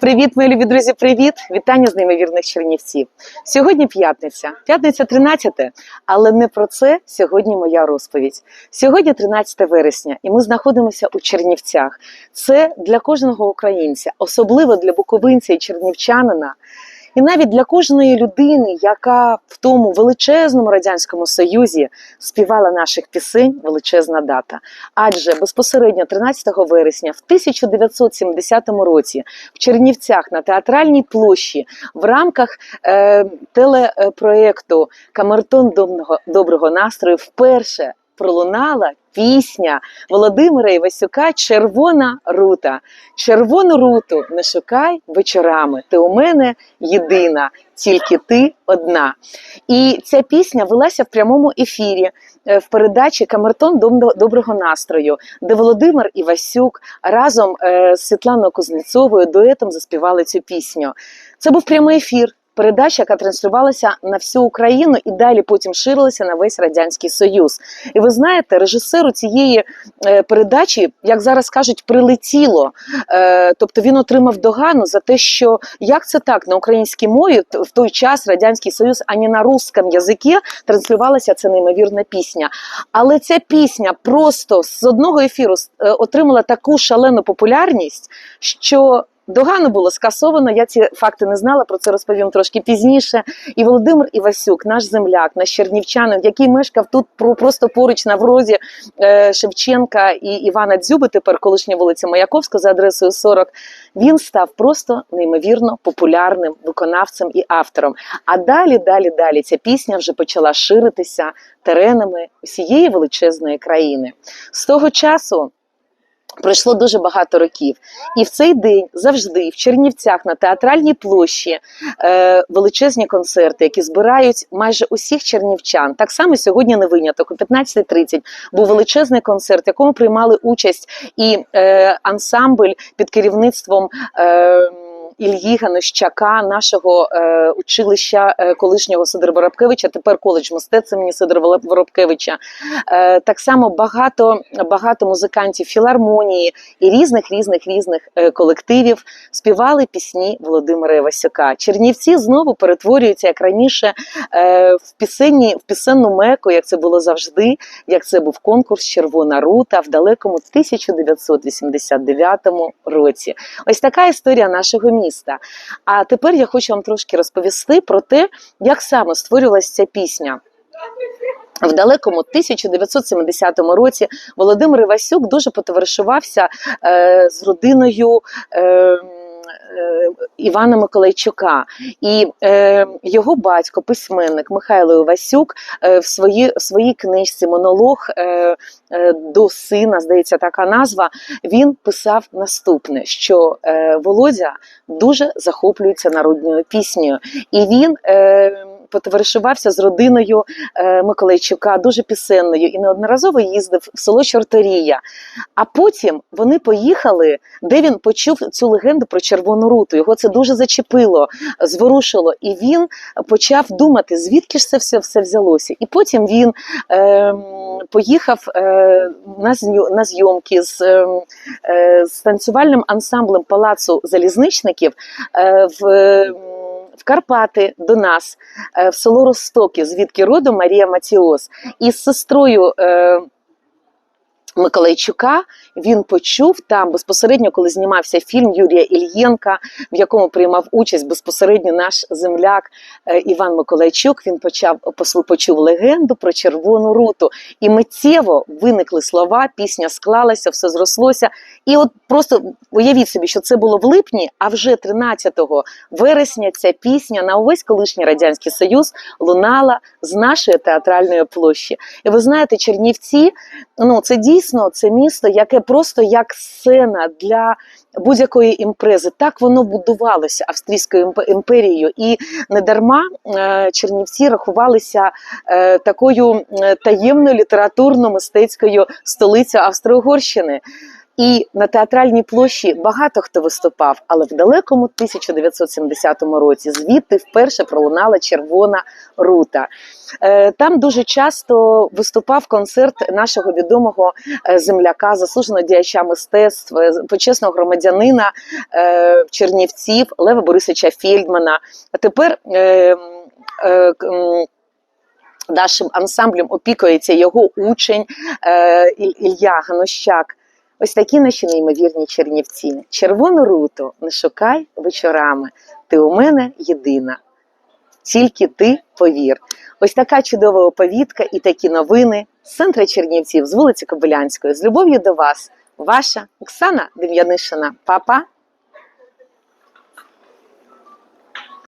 Привіт, мої любі друзі! Привіт! Вітання з неймовірних чернівців. Сьогодні п'ятниця, п'ятниця 13, але не про це сьогодні моя розповідь. Сьогодні 13 вересня, і ми знаходимося у Чернівцях. Це для кожного українця, особливо для буковинця і чернівчанина. І навіть для кожної людини, яка в тому величезному радянському союзі співала наших пісень, величезна дата. Адже безпосередньо 13 вересня в 1970 році в Чернівцях на театральній площі в рамках е, телепроекту Камертон доброго, доброго настрою вперше пролунала пісня Володимира Івасюка Червона рута. Червону руту не шукай вечорами. Ти у мене єдина, тільки ти одна. І ця пісня велася в прямому ефірі е, в передачі Камертон доброго настрою, де Володимир Івасюк разом е, з Світланою Кузнєцовою дуетом заспівали цю пісню. Це був прямий ефір. Передача, яка транслювалася на всю Україну і далі потім ширилася на весь радянський союз. І ви знаєте, режисеру цієї е, передачі, як зараз кажуть, прилетіло. Е, тобто він отримав догану за те, що як це так на українській мові в той час радянський союз, ані на русском язикі транслювалася ця неймовірна пісня. Але ця пісня просто з одного ефіру е, отримала таку шалену популярність, що. Догану було скасовано. Я ці факти не знала. Про це розповім трошки пізніше. І Володимир Івасюк, наш земляк, наш чернівчанин, який мешкав тут просто поруч на врозі е, Шевченка і Івана Дзюби, тепер колишня вулиця Маяковська за адресою 40, Він став просто неймовірно популярним виконавцем і автором. А далі, далі, далі ця пісня вже почала ширитися теренами усієї величезної країни. З того часу. Пройшло дуже багато років, і в цей день завжди в Чернівцях на театральній площі е, величезні концерти, які збирають майже усіх чернівчан. Так само сьогодні не виняток. О 15.30 був величезний концерт, в якому приймали участь і е, ансамбль під керівництвом. Е, Ільї Ганощака, нашого е, училища е, колишнього Сидора Воробкевича, тепер коледж мистецтв імені Сидора Воробкевича. Е, так само багато, багато музикантів філармонії і різних різних різних е, колективів співали пісні Володимира Івасюка. Чернівці знову перетворюються як раніше е, в пісенні, в пісенну меку, як це було завжди, як це був конкурс Червона рута в далекому 1989 році. Ось така історія нашого міста. А тепер я хочу вам трошки розповісти про те, як саме створювалася ця пісня. В далекому 1970 році Володимир Івасюк дуже потоваришувався е, з родиною. Е, Івана Миколайчука і е, його батько, письменник Михайло Івасюк, е, в, свої, в своїй книжці Монолог е, е, до сина, здається, така назва. Він писав наступне: що е, Володя дуже захоплюється народною піснею, і він. Е, Потоваришувався з родиною е, Миколайчука, дуже пісенною, і неодноразово їздив в село Чорторія. А потім вони поїхали, де він почув цю легенду про червону руту. Його це дуже зачепило, зворушило, і він почав думати, звідки ж це все, все взялося. І потім він е, поїхав е, на, на зйомки з, е, е, з танцювальним ансамблем палацу залізничників е, в. В Карпати до нас е, в село Ростоки, звідки родом Марія Матіос, із сестрою е, Миколайчука він почув там безпосередньо, коли знімався фільм Юрія Ільєнка, в якому приймав участь безпосередньо наш земляк е, Іван Миколайчук. Він почав почув легенду про червону руту, і миттєво виникли слова. Пісня склалася, все зрослося. І от просто уявіть собі, що це було в липні, а вже 13 вересня ця пісня на увесь колишній радянський союз лунала з нашої театральної площі. І ви знаєте, Чернівці, ну це дійсно це місто, яке просто як сцена для будь-якої імпрези. Так воно будувалося Австрійською імп- імперією, і недарма е, Чернівці рахувалися е, такою е, таємною літературно-мистецькою столицею Австро-Угорщини. І на театральній площі багато хто виступав, але в далекому 1970 році звідти вперше пролунала червона рута. Е, Там дуже часто виступав концерт нашого відомого е, земляка, заслуженого діяча мистецтв, е, почесного громадянина Чернівців Лева Борисовича Фельдмана. А тепер нашим ансамблем опікується його учень Іль- Ілля Ганощак. Ось такі наші неймовірні чернівці. Червону руту не шукай вечорами. Ти у мене єдина. Тільки ти повір. Ось така чудова оповідка і такі новини з центра Чернівців з вулиці Кобилянської. З любов'ю до вас, ваша Оксана Дем'янишина. Папа.